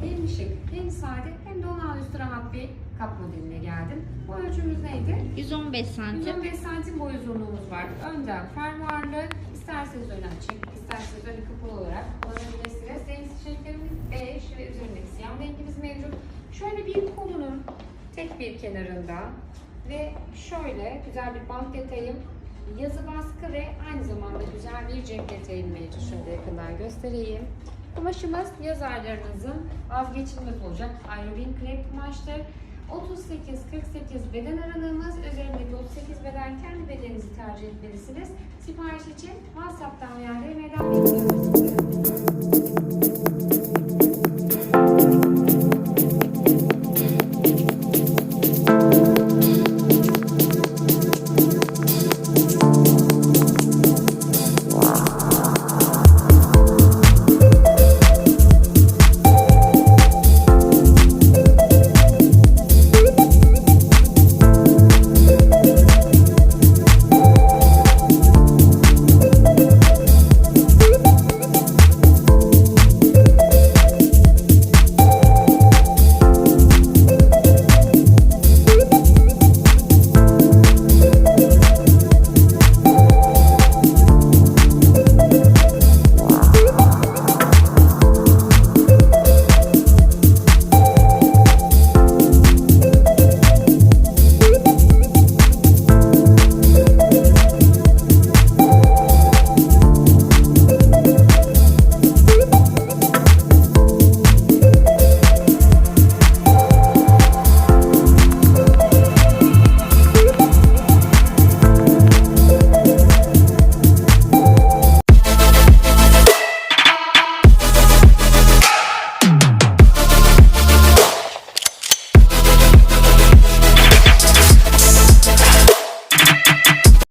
hem şık, hem sade, hem de olağanüstü rahat bir kap modeline geldim. Bu ölçümüz neydi? 115 santim. 115 santim boy uzunluğumuz var. Önden fermuarlı, isterseniz öne açık, isterseniz önü kapalı olarak kullanabilirsiniz. Renk seçeneklerimiz bej ve üzerindeki siyah rengimiz mevcut. Şöyle bir kolunun tek bir kenarında ve şöyle güzel bir bant detayım, yazı baskı ve aynı zamanda güzel bir cep detayım mevcut. Şöyle yakından göstereyim. Kumaşımız yaz aylarınızın vazgeçilmez olacak. Aerovin krep kumaştır. 38-48 beden aralığımız, üzerindeki 38 beden kendi bedeninizi tercih etmelisiniz. Sipariş için WhatsApp'tan veya DM'den bekliyoruz.